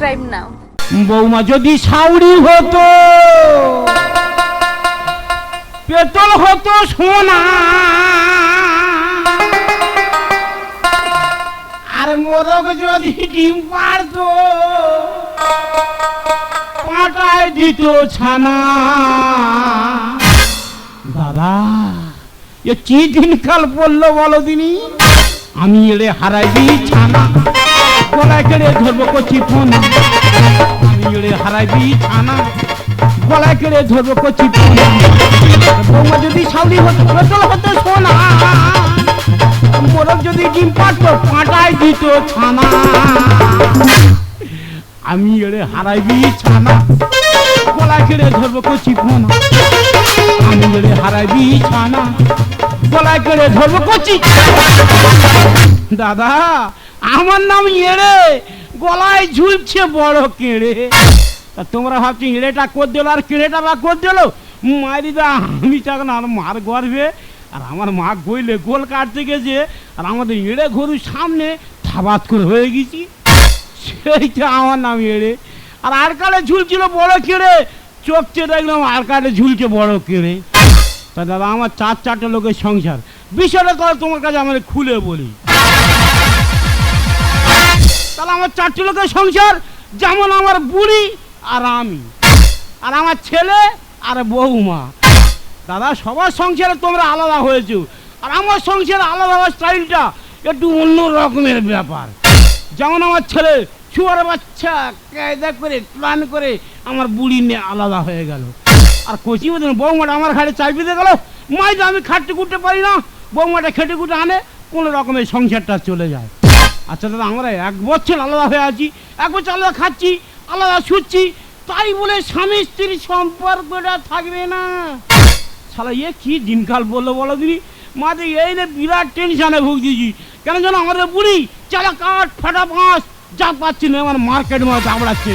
subscribe now. বৌমা, যদি সাউরি হতো পেতল হতো সোনা। আর মোরগ যদি ডিম পারতো, পাটায় দিত ছানা। দাদা এ কি দিনকাল পড়ল বলো দিনি? আমি এড়ে হারাইবি ছানা। গলায় কেড়ে ধরবো কচি ফোন। আমি এড়ে হারাইবি ছানা। গলায় কেড়ে ধরবো কচি ফোন। বৌমা যদি সাউরি হতো পেটল হতো সোনা। মোরগ যদি ডিম পারতো পাটায় দিত ছানা। আমি এড়ে হারাইবি ছানা। গলায় কেড়ে ধরবো কচি ফোন। আমি এড়ে হারাইবি ছানা। গলায় কেড়ে ধরবো কচি। দাদা আমার নাম এড়ে গলায় ঝুলছে বড় কেড়ে। তা তোমরা ভাবছি এড়েটা কর দিল, আর কেড়েটা বা কর দিল? মারি দা, আমি তখন আর মার গর্বে আর আমার মা গইলে গোল কাটতে গেছে, আর আমাদের এড়ে গরুর সামনে থাবাত করে হয়ে গেছি। সেইটা আমার নাম এড়ে আর আর কালে ঝুলছিল বড় কেড়ে, চোখ চেয়ে দেখলাম আর কালে ঝুলছে বড় কেড়ে। তা দাদা, আমার চার চারটে লোকের সংসার। বিষয়টা তোমার কাছে আমাদের খুলে বলি। তাহলে আমার চারটে লোকের সংসার, যেমন আমার বুড়ি আর আমি। আর আমার ছেলে আর বৌমা দাদা, সবার সংসারে তোমরা আলাদা হয়েছো। আর আমার সংসারে আলাদা হওয়ার স্টাইলটা একটু অন্য রকমের ব্যাপার। যেমন আমার ছেলে, শুয়ার বাচ্চা, কায়দা করে প্ল্যান করে আমার বুড়ি নিয়ে আলাদা হয়ে গেল। আর কচি মতন বৌমাটা আমার ঘাড়ে চাই পেতে গেল। মাইটা আমি খাটতে কুটতে পারি না। বৌমাটা খেটে কুটে আনে, কোনো রকমের সংসারটা চলে যায়। আচ্ছা দাদা, আমরা এক বছর আলাদা হয়ে আছি, এক বছর আলাদা খাচ্ছি, আলাদা শুচ্ছি, তাই বলে স্বামী স্ত্রীর সম্পর্কটা থাকবে না। শালা ইয়ে কি দিনকাল বলল বলো দিদি? মাঝে এই রে বিরাট টেনশনে ভুগতেছি কেন যেন আমাদের বুড়ি চালা কাঠ ফাটা বাঁশ যা পাচ্ছি না আমার মার্কেট মাছ চাবড়াচ্ছে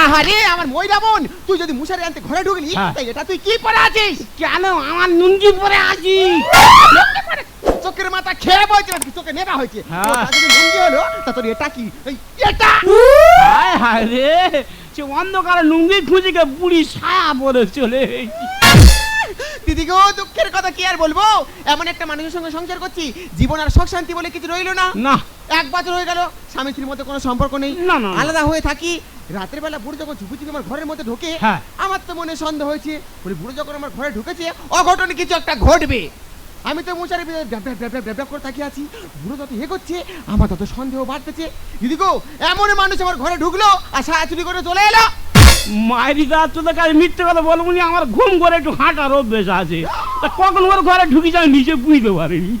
আহারে আমার ময়রা বোন তুই যদি মুশারি আনতে ঘরে ঢুকলি হ্যাঁ। তাই এটা তুই কি পরে আছিস? কেন? আমার লুঙ্গি পরে আছি। চোখের মাথা খেয়ে বলছে চোখে নেবা হয়েছে। হ্যাঁ। লুঙ্গি হলো তা তোর এটা কি? এটা? হায় হায় রে সে অন্ধকারে লুঙ্গি খুঁজিকে বুড়ি ছায়া পরে চলে দুঃখের কথা কি আর বলব? এমন একটা মানুষের সঙ্গে সংসার করছি জীবন আর সুখ শান্তি বলে কিছু রইল না। না। এক বছর হয়ে গেল স্বামী স্ত্রীর মধ্যে কোনো সম্পর্ক নেই। না, না, না। আলাদা হয়ে থাকি রাতের বেলা বুড়ো যখন আমার ঘরের মধ্যে ঢোকে হ্যাঁ। আমার তো মনে সন্দেহ হয়েছে বলে বুড়ো যখন আমার ঘরে ঢুকেছে অঘটনে কিছু একটা ঘটবে। আমি তো মশারি ব্যবসা করে তাকিয়ে আছি। বুড়ো যত হে করছে আমার তত সন্দেহ বাড়তেছে। দিদি গো এমন মানুষ আমার ঘরে ঢুকলো আর সায়া চুরি করে চলে এলো। মায়েরি তোদের কাছে মিথ্যে কথা বলব আমার ঘুম করে একটু হাঁটার অভ্যেস আছে। তা কখন ওর ঘরে ঢুকি যায় নিজে বুঝতে পারিনি।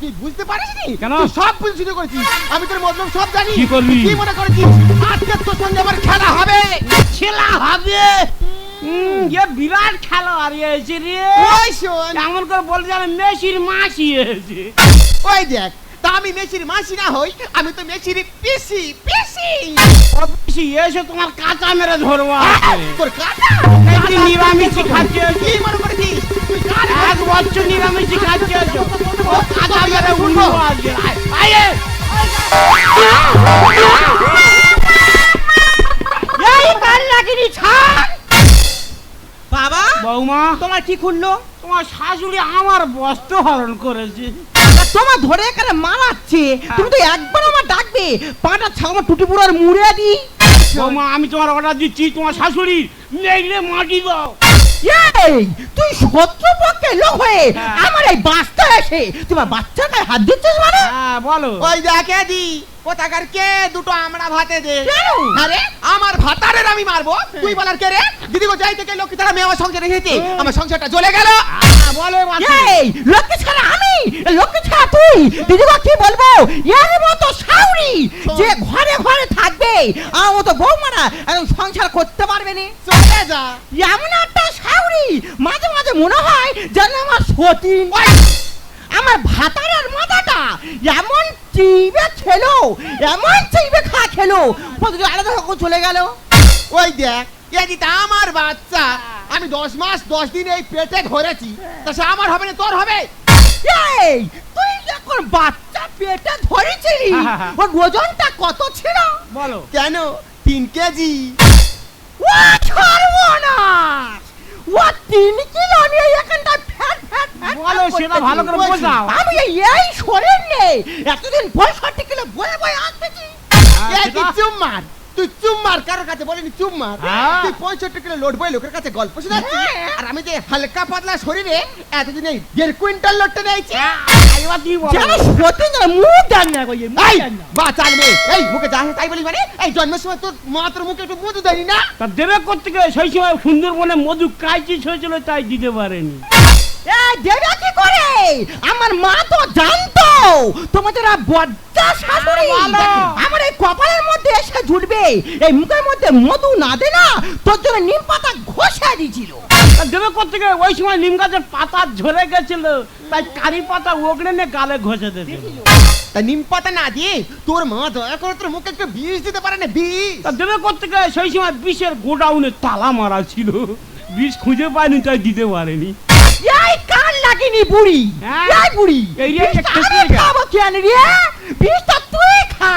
কি বুঝতে পারিস নি? কেন? সব বুঝে শুরু করেছিস। আমি তোর মতলব সব জানি। কি করবি? কি মনে করেছিস? আজকে তোর সঙ্গে আমার খেলা হবে। খেলা হবে? এ বিরাট খেলা হারিয়েছে রে। ওই শোন। এমন করে বলতে জানে মেসির মাসি এসে ওই দেখ তা আমি মেসির মাসি না হই আমি তো মেসির পিসি পিসি। অফিসে এসে তোমার কাঁচা মেরে ধরবো আজকে। তোর কাটা এই যে নিরামিষি খাচ্ছে কি মনে করেছিস এক বছর নিরামিষি খাচ্ছে ও কাঁচা মেরে উঠবো আয়, আয় এই কাল লাগিনি ছাড়। বাবা বৌমা। তোমার কি খুললো? তোমার শাশুড়ি আমার বস্ত্র হরণ করেছে। তোমার ধরে এখানে মারাচ্ছে। তুমি তো একবার আমার ডাকবে। পাটা ছাগল টুটি পুরার মুড়ে দি। বৌমা আমি তোমার অর্ডার দিচ্ছি তোমার শাশুড়ি নেগড়ে মাটি দাও। এই তুই শত্রু পক্ষে লোক হয়ে হ্যাঁ। আমার এই বাস্তা এসে তোমার হাত দিচ্ছিস মানে? হ্যাঁ বলো। ওই দেখে দি কোথাকার কে দুটো আমরা ভাতে দে। আরে আমার ভাতারের আমি মারবো। তুই বলার কে রে? দিদি গো যাই থেকে লক্ষ্মী তারা মেয়ে আমার সংসারে এসেছে আমার সংসারটা জ্বলে গেল। বলো এই লক্ষ্মী ছাড়া আমি? লক্ষ্মী ছাড়া তুই? দিদিমা কি বলব? এর মতো সাউরি যে ঘরে ঘরে থাকবে আমার মতো বৌমারা একদম সংসার করতে পারবে না। চলে যা। এমন একটা সাউরি মাঝে মাঝে মনে হয় যেন আমার সতীন আমার ভাতারের মাথাটা এমন চিবে খেলো এমন চিবে খা খেলো কতদিন আলাদা হয়ে চলে গেল। ওই দেখ এদি তা আমার বাচ্চা আমি দশ মাস দশ দিন এই পেটে ধরেছি তা সে আমার হবে না তোর হবে? এই তুই যখন বাচ্চা পেটে ধরেছিলি ওর ওজনটা কত ছিল? বলো। কেন? তিন কেজি। ও সর্বনাশ! ও তিন কিলো নিয়ে এখানটা ফ্যাট ফ্যাট ফ্যাট বলো সেটা ভালো করে বোঝাও। আমি এই শরীর নেই এতদিন পঁয়ষট্টি কিলো বয়ে বয়ে আসতেছি। হ্যাঁ, চুপ মার। তুই চুপ মার কারোর কাছে বলিনি চুপ মার। হ্যাঁ। তুই পঁয়ষট্টি কিলো লোড বই লোকের কাছে গল্প শোনাচ্ছিস হ্যাঁ। আর আমি যে হালকা পাতলা শরীরে এতদিন এই দেড় কুইন্টাল লোডটা নিয়েছি। এবার তুই বলো। যেন সত্যি যেন মুখ দেন না গো মুখ এই দেন না। বাঁচাল মেয়ে এই মুখে যা আসে তাই বলি মানে? এই জন্মের সময় তোর মা তোর মুখে একটু মধু দেয়নি না? তা দেবে করতে গেলে সেই সময় সুন্দরবনে মধু হয়েছিল তাই দিতে পারেনি। দেবে কি করে? আমার মা তো জানতো। তোমাদের বজ্জা শাশুড়ি। আমার এই কপালের মধ্যে এসে জুটবে। এই মুখের মধ্যে মধু না দে না তোর জন্য নিম পাতা ঘষে দিয়েছিল। দেবে করতে গেলে ওই সময় নিম গাছের পাতা ঝরে গেছিল। তাই কারি পাতা ওগড়ে নিয়ে গালে ঘষে দিয়েছিল। তা নিম পাতা না দিয়ে তোর মা দয়া করে তোর মুখে একটু বিষ দিতে পারে না বিষ? তা দেবে করতে গেলে সেই সময় বিষের গোডাউনে তালা মারা ছিল। বিষ খুঁজে পায়নি তাই দিতে পারেনি। এই কান লাগিনি বুড়ি হ্যাঁ। এই বুড়ি এই রে। কেন রে বিষটা তুই খা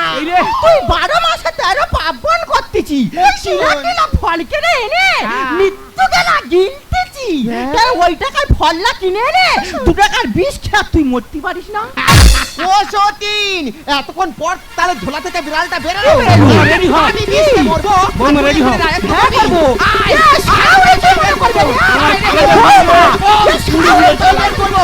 তুই বারো মাসে তেরো পার্বণ করতেছি শিলা কিলা ফল কিনে এনে হ্যাঁ। মৃত্যু গেলা গিলতেছি হ্যাঁ। তাই ওই টাকার ফলটা কিনে এনে দু টাকার বিষ খা তুই মরতে পারিস না ও সতীন এতক্ষণ পর তাহলে ঝোলা থেকে বিড়ালটা বেরোলো। রেডি হ। আমি বিষ মরবো হ। হ্যাঁ করব মনে করবে? কানে মনে করব?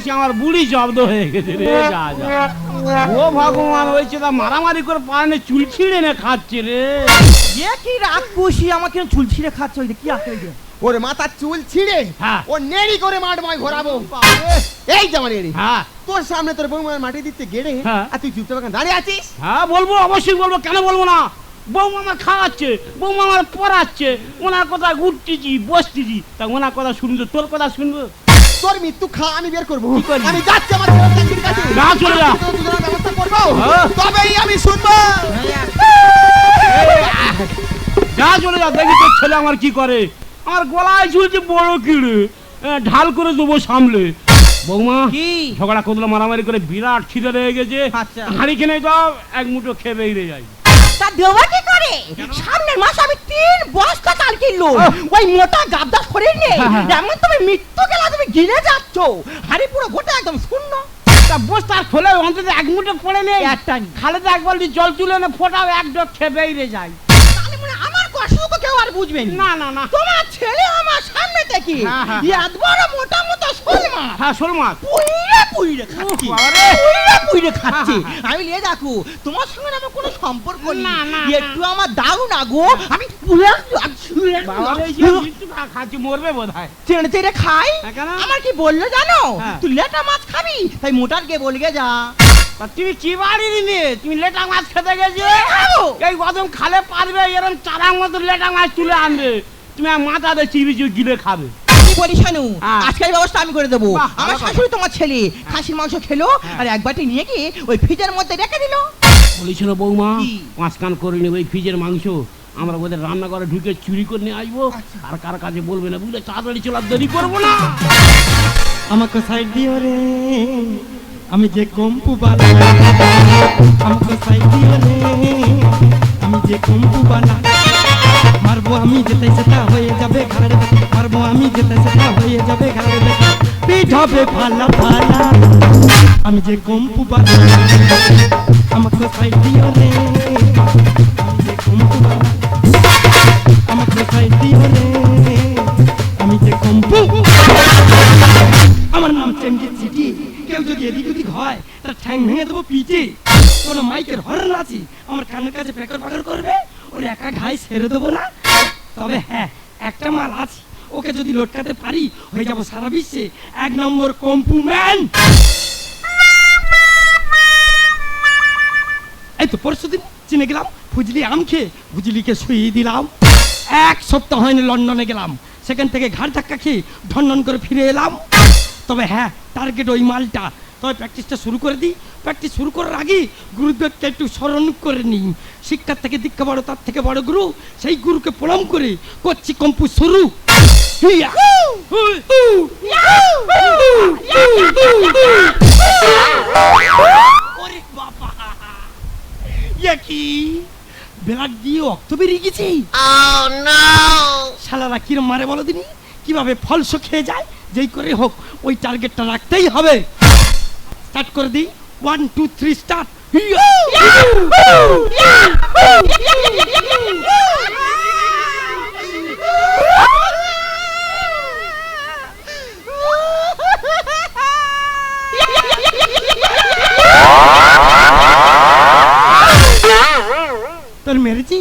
হায় রে সে আমার বুড়ি জব্দ হয়ে গেছে রে যা যা। ও ভগবান হয়েছে তা মারামারি করে পারে চুল ছিঁড়ে নে খাচ্ছে রে। এ কি রাগ খুশি আমাকে চুল ছিঁড়ে খাচ্ছে ওই কি যে? ওর মাথার চুল ছিঁড়ে হ্যাঁ। ও নেড়ি করে মাঠময় ঘোরাবো। এই যেমন নেড়ি। হ্যাঁ। তোর সামনে তোর বৌমার মাটি দিতে গেড়ে হ্যাঁ। আর তুই চুপচাপ এখানে দাঁড়িয়ে আছিস? হ্যাঁ বলব অবশ্যই বলব কেন বলব না? বৌমা আমার খাওয়াচ্ছে বৌমা আমার পড়াচ্ছে ওনার কথা ঘুরতেছি বসতেছি। তা ওনার কথা শুনব তোর কথা শুনব? তোর মৃত্যু খা আমি বের করব। আমি যাচ্ছি আমার ছেলের চাকরির কাছে। না, চলে যা। ব্যবস্থা করব। হ্যাঁ। তবেই আমি শুনব। যা চলে যা দেখি তোর ছেলে আমার কি করে। আমার গলায় ঝুলছে বড় কিড়ে। ঢাল করে দেবো সামলে। বৌমা কি? ঝগড়া কদলা মারামারি করে বিরাট খিদে লেগে গেছে। আচ্ছা। হাঁড়ি কিনে যাও এক মুঠো খেয়ে বেরিয়ে যাই। তা দেওয়া কি করে? সামনের মাস আমি তিন বস্তা চাল কিনলো ওই মোটা নেই। হ্যাঁ, হ্যাঁ। এমন তুমি মৃত্যু গেলা তুমি গিলে যাচ্ছ। হাড়ি পুরো গোটা একদম শূন্য। তা খোলে অন্তত এক মুঠো পড়ে নেই। একটা নি। খালে তো জল তুলে এনে ফোটাও এক ডোক খেয়ে বেরিয়ে যায়। তাহলে আমার কষ্ট তো কেউ আর বুঝবে না। না না না। তোমার ছেলে আমার সামনে থেকে হ্যাঁ, হ্যাঁ। এত বড় মোটা মোটা শোল মাছ হ্যাঁ শোল মাছ পুইরে খাচ্ছি। পুইরে পুইরে খাচ্ছি। আমি নিয়ে দেখো তোমার সঙ্গে আমার কোনো সম্পর্ক নেই। একটু আমার দাও না গো। আমি খাচ্ছি মরবে বোধ হয় চেড়ে চেড়ে খাই? হ্যাঁ, কেন? আমার কি বলল জানো? হ্যাঁ। তুই লেটা মাছ খাবি? তাই মোটার কে বলগে যা। তুমি কি বাড়ি নিয়ে তুমি লেটা মাছ খেতে গেছে। এই গদম খালে পারবে এরকম চারার মতো লেটা মাছ তুলে আনবে। তুমি আর মাথা দিয়ে চিবি চিবি গিলে খাবে। কি বলি শানু হ্যাঁ। আজকে এই ব্যবস্থা আমি করে দেবো। আমার শাশুড়ি তোমার ছেলে। খাসির মাংস খেলো হ্যাঁ। আর এক বাটি নিয়ে গিয়ে ওই ফ্রিজের মধ্যে রেখে দিল। বলেছিল বৌমা পাঁচ কান করে নেবে ওই ফ্রিজের মাংস। আমরা ওদের রান্নাঘরে ঢুকে চুরি করে নিয়ে আসব। আর কার কাছে বলবে না বুঝলে? তাড়াতাড়ি চলার দেরি করব না। আমাকে সাইড দিও রে। আমি যে কম্পু বালা আমাকে সাইড দিও রে। আমি যে কম্পু বালা মারবো আমি যেতে সেটা হয়ে যাবে ঘাড়ে। মারবো আমি যেতে সেটা হয়ে যাবে ঘাড়ে। পিঠ হবে ফালা ফালা। আমি যে কম্পু বালা আমাকে সাইড দিও রে। যে বালা আমাকে সাইড দিও রে। আমি যে কম্পু আমার নাম চেঙ্গিস সিটি। কেউ যদি এদিক ওদিক হয়, তার ঠ্যাং ভেঙে দেবো পিঠে। কোনো মাইকের হরন আছে। আমার কানের কাছে পেকর পাকর করবে। ওর একা ঘাই ছেড়ে দেবো না। তবে হ্যাঁ একটা মাল আছে। ওকে যদি লটকাতে পারি হয়ে যাব সারা বিশ্বে এক নম্বর কম্পু ম্যান। এই তো পরশু দিন চিনে গেলাম ফুজলি আম খেয়ে ফুজলিকে শুয়ে দিলাম। এক সপ্তাহ হয়নি লন্ডনে গেলাম সেখান থেকে ঘাড় ধাক্কা খেয়ে ঢন্ডন করে ফিরে এলাম। তবে হ্যাঁ টার্গেট ওই মালটা তবে প্র্যাকটিসটা শুরু করে দিই। প্র্যাকটিস শুরু করার আগে গুরুদেবকে একটু স্মরণ করে নিই। শিক্ষার থেকে দীক্ষা বড় তার থেকে বড় গুরু সেই গুরুকে প্রণাম করে করছি কম্পু শুরু! ইয়ে কি? ব্লাড দিয়ে রক্ত বেরিয়ে গেছে? শালারা কিরম মারে বলো দিনি? কীভাবে ফলস খেয়ে যায়? যেই করে হোক ওই টার্গেটটা রাখতেই হবে। স্টার্ট করে দিই. ওয়ান টু থ্রি স্টার্ট তোর মেরেছি?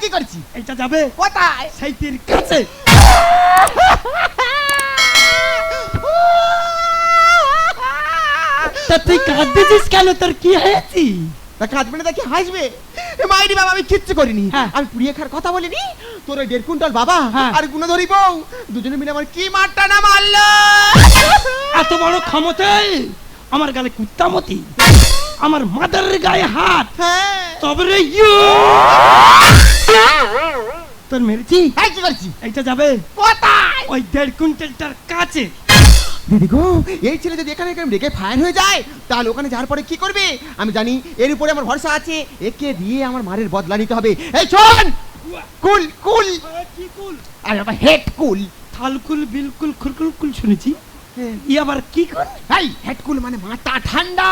কি করছি? এইটা যাবে। কোথায়? সাইতের কাছে। তা তুই কাঁদতেছিস কেন তোর কি হয়েছি তা কাঁদবে না দেখি হাসবে মাইরি বাবা আমি কিচ্ছু করিনি। আমি পুড়িয়ে খাওয়ার কথা বলিনি তোর ওই দেড় কুইন্টাল বাবা। আর গুণধরি বউ দুজনে মিলে আমার কি মারটা না মারলো এত বড় ক্ষমতায় আমার গালে কুত্তামতি আমার মাদারের গায়ে হাত তবে রে ইয়ো! তোর মেরেছি এইটা যাবে কোথায় ওই দেড় কুইন্টালটার কাছে দিদি গো এই ছেলে যদি এখানে এখানে রেখে ফায়ার হয়ে যায় তাহলে ওখানে যাওয়ার পরে কি করবে? আমি জানি এর উপরে আমার ভরসা আছে। একে দিয়ে আমার মারের বদলা নিতে হবে। এই শোন! কুল কুল! কি কুল? আর আমার হেড কুল। থালকুল বিলকুল খুরকুল কুল শুনেছি। ই আবার কি কর এই হেড কুল মানে মাথা ঠান্ডা।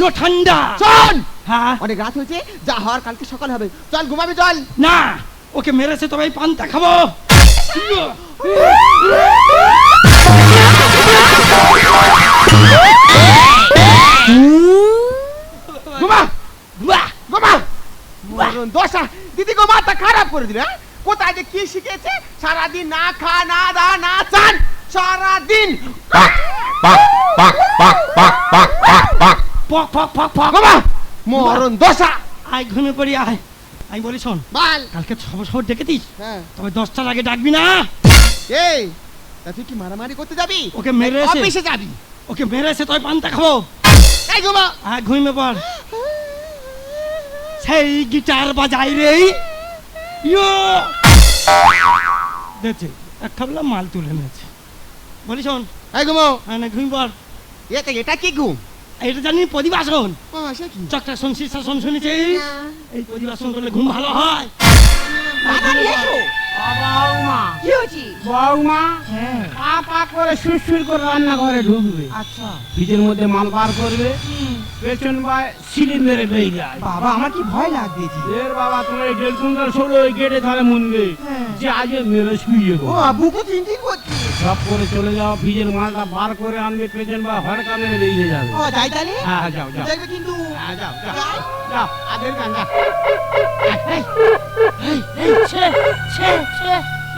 নো ঠান্ডা। শোন! হ্যাঁ? অনেক রাত হয়েছে যা হওয়ার কালকে সকাল হবে। চল ঘুমাবি চল। না ওকে মেরেছে তবে পান্তা খাব। দশা দিদি গো মাথা খারাপ করে দিলে হ্যাঁ? কোথায় যে কি শিখেছে? সারাদিন না খা না দা না চান সারাদিন। মরণ দশা। আয় ঘুমিয়ে পড়ি আয়। আমি বলি শোন বাল। কালকে সব সব ডেকেছিস হ্যাঁ। তবে দশটার আগে ডাকবি না। এই তা তুই কি মারামারি করতে যাবি? ওকে মেরে এসে- অফিসে যাবি। ওকে মেরেছে তবে পান্তা খাব। এই ঘুমা। আয় ঘুমিয়ে পড়। সেই গিটার বাজাই রে। ইয়ো। দেখছি এক খাবলা মাল তুলে নিয়েছে। বলি শোন। এই ঘুমো। হ্যাঁ না ঘুমিয়ে পড়। এটা এটা কি ঘুম? এটা জানি সে কি? চকটা শোন শীর্ষাসন শুনেছি এই প্রতিবাসন করলে ঘুম ভালো হয়। তাড়াতাড়ি এসো। বৌমা কি হয়েছে? বৌমা হ্যাঁ। পা পা করে সুরসুর করে রান্না ঢুকবে। আচ্ছা। ফ্রিজের মধ্যে মাল বার করবে। পেছন বা সিলিন্ডারে যায়। বাবা আমার কি ভয় এর বাবা তোমার এই দেড় কুইন্টাল ষোলো ওই গেটে তাহলে মুনবে। হ্যাঁ। যে আজকে মেরে শুয়ে গো আবু তো চিন্তিত করছি সব করে চলে যাও ফ্রিজের মালটা বার করে আনবে পেছন বা হড়কা মেরে বেরিয়ে যাবে। ও যাই তাহলে? হ্যাঁ যাও যাও। দেখবে কিন্তু হ্যাঁ যাও যাও। যাও আগের গান যাও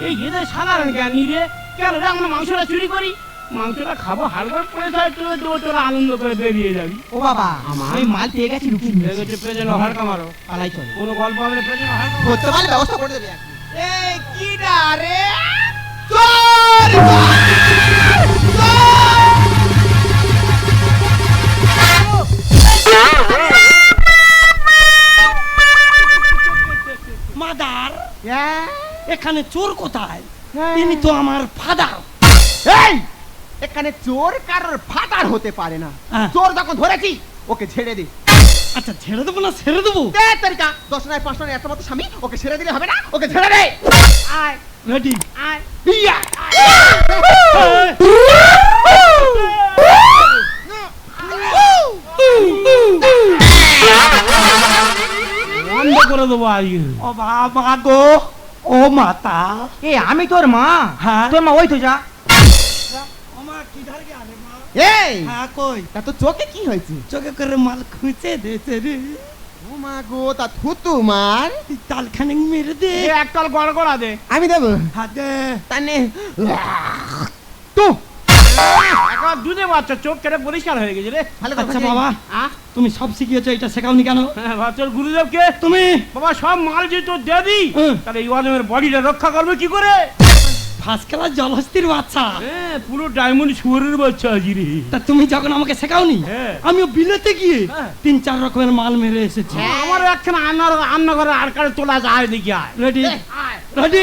এই, এদের সাধারণ জ্ঞানী রে কেন রে আমরা মাংসটা চুরি করি? মাংসটা খাব হালকা পড়ে থাকে তুই তো তোরা আনন্দ করে বেরিয়ে যাবি। ও বাবা আমার? আমি মাল পেয়ে গেছি লুকিয়ে নিয়ে দেখেছে পেছনে হড়কা মারো। পালাই চলে। কোনো গল্প হলে পেছনে হড়কা। করতে পারলে ব্যবস্থা করে দেবে এই কি রে? চোর মাদার হ্যাঁ? এখানে চোর কোথায়? হ্যাঁ। তিনি তো আমার ফাদার। এই এখানে চোর কারোর ফাটার হতে পারে না। হ্যাঁ। চোর যখন ধরেছি ওকে ছেড়ে দে। আচ্ছা ছেড়ে দেবো না ছেড়ে দেবো? তারিকা দশ নয় পাঁচ নয় এত মতো স্বামী ওকে ছেড়ে দিলে হবে না ওকে ছেড়ে দে। আয়। রেডি আয় ইয়া বন্ধ করে দেবো আজকে ও বাবা গো ও মাতা এ আমি তোর মা হ্যাঁ তোর মা ওই তো যা এই হ্যাঁ কই তা তো চোখে কি হয়েছে চোখে করে মাল খুঁজে দিয়েছে রে মা গো তা থুতু মার তালখানে মেরে দে। এ একটাল গড় গড়া দে। আমি দেবো। হাতে তানে তু দুধে বাচ্চা চোখ কেটে পরিষ্কার হয়ে গেছে রে। আচ্ছা বাবা? তুমি সব শিখিয়েছো এটা শেখাওনি কেন? হ্যাঁ, তোর গুরুদেবকে। তুমি? বাবা সব মাল যদি তোর দিয়ে দিই। তাহলে এই বডিটা রক্ষা করবে কি করে? ফার্স্ট ক্লাস জলহস্তির বাচ্চা। হ্যাঁ পুরো ডায়মন্ড শুয়ারের বাচ্চা আছি রে। তা তুমি যখন আমাকে শেখাওনি হ্যাঁ। আমিও বিলেতে গিয়ে হ্যাঁ। তিন চার রকমের মাল মেরে এসেছি। আমার একখানা রান্নার রান্নাঘরে আর কারে তোলা যায় দেখি আয়। রেডি রেডি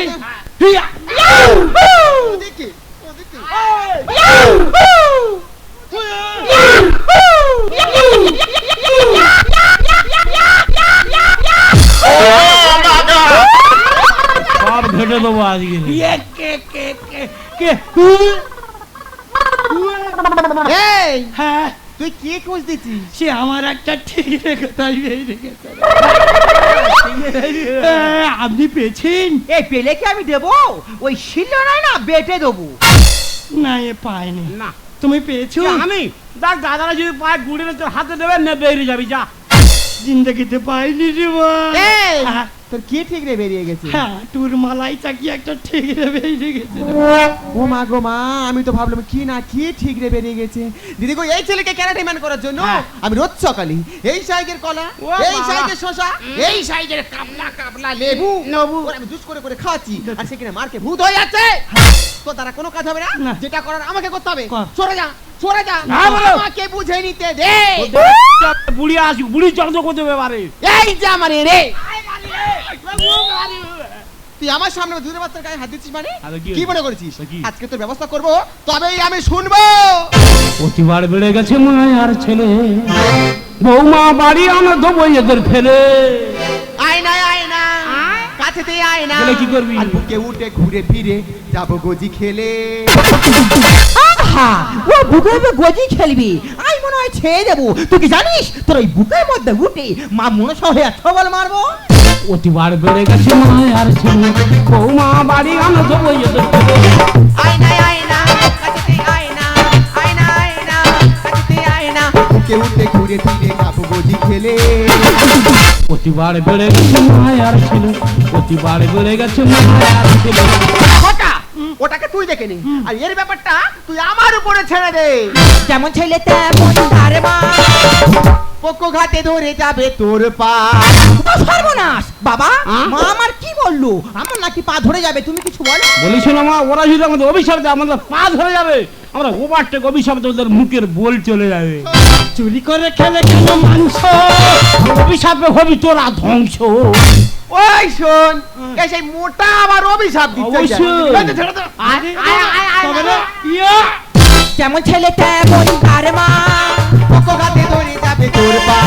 সব এই। হ্যাঁ। তুই কে খোঁজ দিচ্ছিস সে আমার একটা ঠিক রেখে তাই গেছে। আপনি পেয়েছেন। এই পেলে কি আমি দেবো? ওই শিল নয় না বেটে দেবো। না এ পায়নি। না। তুমি পেয়েছ? আমি? দেখ দাদারা যদি পায়ে গুড়ি তোর হাতে দেবে নে বেরিয়ে যাবি যা। জিন্দগিতে পাইনি রে মা। তোর কে বেরিয়ে গেছে? হ্যাঁ টুর মালাই চাকি একটা বেরিয়ে গেছে। ও মা গো মা আমি তো ভাবলাম কি না কি বেরিয়ে গেছে? দিদি গো এই ছেলেকে ক্যারাটে ম্যান করার জন্য? হ্যাঁ। আমি রোজ সকালে এই সাইজের কলা এই। সাইজের শশা এই সাইজের কাবলা কাবলা লেবু নেবু। আমি জুস করে করে খাচ্ছি। আর মার্কে ভূত হয়ে যাচ্ছে। তো তারা কোনো কাজ হবে না। যেটা করার আমাকে করতে হবে। সরে যা সরে যা। আমাকে বুঝে নিতে দে। বুড়ি আসি বুড়ি যন্ত্র করতে এবারে। এই যা মানে রে। তুই আমার সামনে দূরে বাচ্চার গায়ে হাত দিচ্ছিস মানে? আরে কি মনে করেছিস? আজকে তোর ব্যবস্থা করব তবেই আমি শুনব। প্রতিবার বেড়ে গেছে মায়ার ছেলে। বৌমা বাড়ি আনা দেবো এদের ফেলে। আয়না গেলে কি করবি? আর বুকে উঠে ঘুরে ফিরে যাব গজি খেলে। আহা ও বুকের উপরে গজি খেলবি। আমি মনে হয় ছেড়ে দেবো। তুই কি জানিস? তোর ওই বুকের মধ্যে উঠে মা মনসা হয়ে ছবল মারবো? প্রতিবার বেড়ে গেছে মায়ার ছেলে। বৌমা বাড়ি আনো তো ঘুরে ফিরে গজি খেলে। প্রতিবার বেড়ে গেছে মায়ার ছিল। অতিবার বেড়ে গেছে মায়ার ছেলে। ওটাকে তুই দেখে নি। আর এর ব্যাপারটা তুই আমার উপরে ছেড়ে দে। যেমন ছেলে তেমন তার মা। পক্ষ ঘাটে ধরে যাবে তোর পা। ও সর্বনাশ! বাবা মা আমার কি বলল? আমার নাকি পা ধরে যাবে তুমি কিছু বলো? বলেছিল মা ওরা যদি আমাদের অভিশাপ দেয় আমাদের পা ধরে যাবে। আমরা ওভারটেক অভিশাপ দিয়ে ওদের মুখের বোল চলে যাবে। চুরি করে খেলে কেন মাংস? অভিশাপে হবি তোরা ধ্বংস। ওই শোন এই সেই মোটা আমার অভিশাপ দিচ্ছে অবশ্যই। এই যে ছেড়ে দে। আরে, তবে রে, ইয়া! যেমন ছেলে তেমন তার মা। ঘাটে ধরে যাবে তোর পা।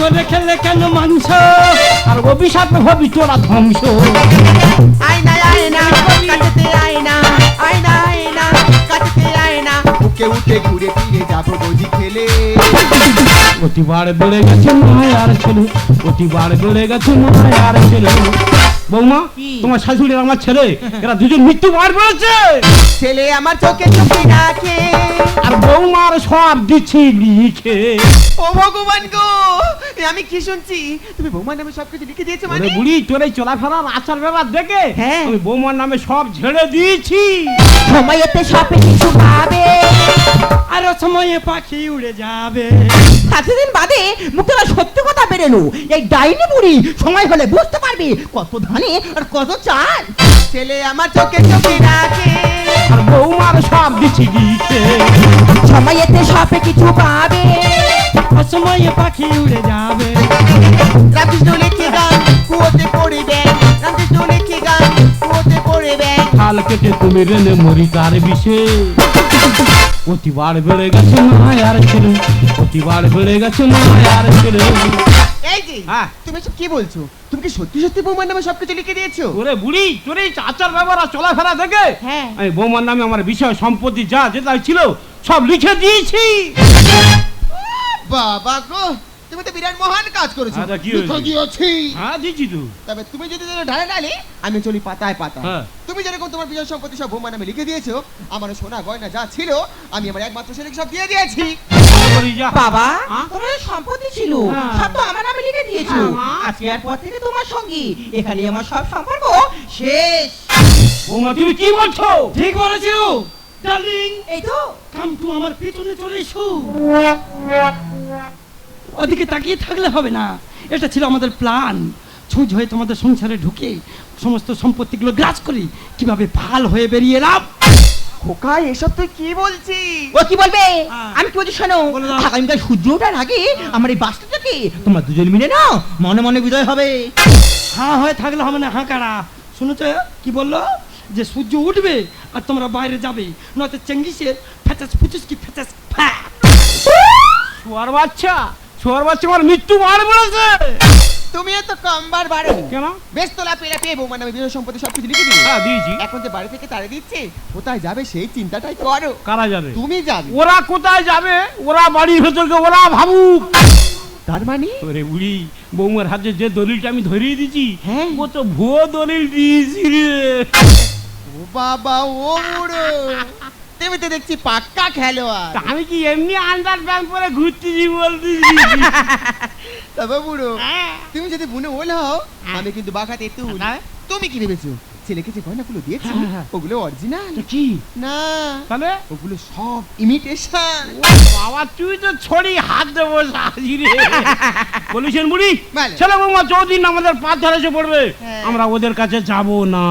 করে খেলে কেন মাংস আর অভিশাপে হবি তোরা ধ্বংস। আয়না আয়না আয়না আয়না উঠে ঘুরে ফিরে যাব গজি খেলে। প্রতিবার বেড়ে গেছে মায়ার ছেলে, প্রতিবার বেড়ে গেছে মায়ার ছেলে। বৌমা তোমার শাশুড়ি আর আমার ছেলে এরা দুজন মৃত্যু মার পড়েছে ছেলে আমার চোখে চোখে রাখে আর বৌমার সব দিচ্ছি লিখে। ও ভগবান গো এ আমি কি শুনছি? তুমি বৌমার নামে সব কিছু লিখে দিয়েছ মানে? বুড়ি তোর এই চলাফেরার আচার ব্যবহার দেখে হ্যাঁ। আমি বৌমার নামে সব ঝেড়ে দিয়েছি। সময়েতে সাপে কিছু পাবে। আরও সময়ে পাখি উড়ে যাবে। এতদিন বাদে মুখে সত্য কথা বেরেলো। এই ডাইনি বুড়ি সময় হলে বুঝতে পারবি কত ধানে আর কত চাল। ছেলে আমার চোখে চোখে রাখে আর বৌমার সব দিচ্ছি দিচ্ছে সময় এতে সাপে কিছু পাবে। অসময়ে পাখি উড়ে যাবে। রামকৃষ্ণ কেটে তুমি রেনে মরি তার বিষে। প্রতিবার বেড়ে গেছে মায়ার ছেলে প্রতিবার বেড়ে গেছে মায়ার ছেলে। এই যে হ্যাঁ। তুমি কি বলছো? তুমি কি সত্যি সত্যি বৌমার নামে সবকিছু লিখে দিয়েছ? ওরে বুড়ি তোর এই আচার ব্যবহার আর চলাফেরা দেখে? হ্যাঁ। আমি বৌমার নামে আমার বিষয় সম্পত্তি যা যেটা ছিল সব লিখে দিয়েছি। বাবা গো তুমি তো বিরাট মহান কাজ করেছ। আচ্ছা, কি হয়েছে? লিখে দিয়েছি হ্যাঁ দিয়েছি তো। তবে তুমি যদি ঢালে ডালে আমি চলি পাতায় পাতায়। হ্যাঁ। তুমি যেরকম তোমার বিজয় সম্পত্তি সব বৌমার নামে লিখে দিয়েছ আমার সোনা গয়না যা ছিল আমি আমার একমাত্র ছেলেকে সব দিয়ে দিয়েছি। যা। বাবা হ্যাঁ? তোমার সম্পত্তি ছিল হ্যাঁ। সব তো আমার নামে লিখে দিয়েছ। হ্যাঁ। আজকে আর পর থেকে তোমার সঙ্গী এখানে আমার সব সম্পর্ক শেষ। বৌমা তুমি কি বলছো? ঠিক বলেছ। ডার্লিং এই তো। কাম টু আমার পেছনে চলে এসো। ওদিকে তাকিয়ে থাকলে হবে না। এটা ছিল আমাদের প্ল্যান ছুঁচ হয়ে তোমাদের সংসারে ঢুকে সমস্ত সম্পত্তিগুলো গ্রাস করি। কীভাবে ভালো হয়ে বেরিয়ে এলাম? খোকা এসব তুই কি বলছিস? ও কি বলবে? হ্যাঁ। আমি কি বলছি শোনো। আগামীকাল সূর্য ওঠার আগে আমার এই বাসটাকে তোমরা দুজন মিলে না মনে মনে বিজয় হবে। হ্যাঁ হয়ে থাকলে হবে না হাঁ কারা? শুনেছ কি বলল? যে সূর্য উঠবে আর তোমরা বাইরে যাবে। নয়তো চেঙ্গিসের ফ্যাচাস ফুচুস কি ফ্যাচাস ফ্যা শোয়ার বাচ্চা! শোয়ার বাচ্চা মৃত্যু মার বলেছে। তুমি এত কমবার বাড়ো কেন? বেশ তোলা পেলে পেয়ে বৌমা নামে বিজয় সম্পত্তি সবকিছু লিখে দিবি হ্যাঁ দিয়েছি। এখন যে বাড়ি থেকে তাড়িয়ে দিচ্ছে কোথায় যাবে সেই চিন্তাটাই করো। কারা যাবে? তুমি যাবে। ওরা কোথায় যাবে? ওরা বাড়ির ভেতরকে ওরা ভাবুক। তার মানে? ওরে বৌমার হাতে যে দলিলটা আমি ধরিয়ে দিয়েছি হ্যাঁ। ও তো ভুয়ো দলিল দিয়েছি রে। ও বাবা ও তুমি তো দেখছি পাক্কা খেলোয়াড়। আমি কি এমনি পরে ঘুরতেছি বলতেছি? তবে বুড়ো হ্যাঁ। তুমি যদি বুনে ওল হও আমি কিন্তু তুল হ্যাঁ। তুমি কি ভেবেছো? ছেলেকে যে গয়নাগুলো দিয়েছি হ্যাঁ, হ্যাঁ। ওগুলো অরিজিনাল কি? না। তাহলে? ওগুলো সব ইমিটেশন বাবা তুই তো ছড়ি হাত দেবো সাজি রে। বলিছেন বুড়ি। ছেলে বৌমা চৌদিন আমাদের পাঁচ ধরেছে পড়বে। হ্যাঁ। আমরা ওদের কাছে যাব না।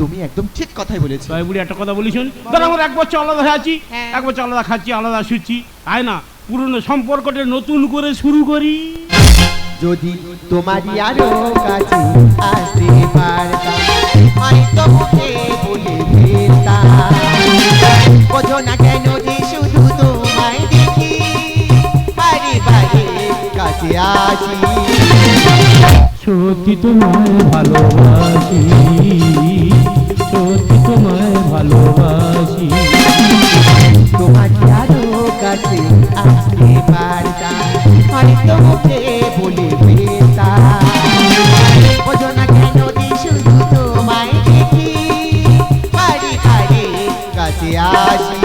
তুমি একদম ঠিক কথাই বলেছ। তাই বুড়ি একটা কথা বলিছেন ধর আমরা এক বছর আলাদা হয়ে আছি হ্যাঁ। এক বছর আলাদা খাচ্ছি আলাদা শুচ্ছি। তাই না পুরনো সম্পর্কটা নতুন করে শুরু করি। যদি তোমারই আরও কাছে আসতে পারতাম আমি তো মুখে বলে ফেলতাম। বোঝো না কেন যে শুধু তোমায় দেখি বারে বারে কাছে আসি। সত্যি তোমায় ভালোবাসি। ভালোবাসি। তোমারই আরও কাছে আসতে পারতাম আমি তো মুখে বলে ফেলতাম বোঝো না কেন শুধু তোমায় দেখি বারে বারে কাছে আসি।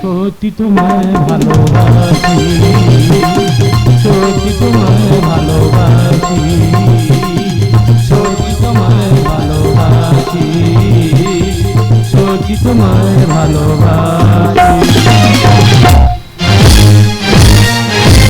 সত্যি তোমায় ভালোবাসি সত্যি তোমায় ভালোবাসি সত্যি তোমায় ভালোবাসি। কি তোমায় ভালোবাসি।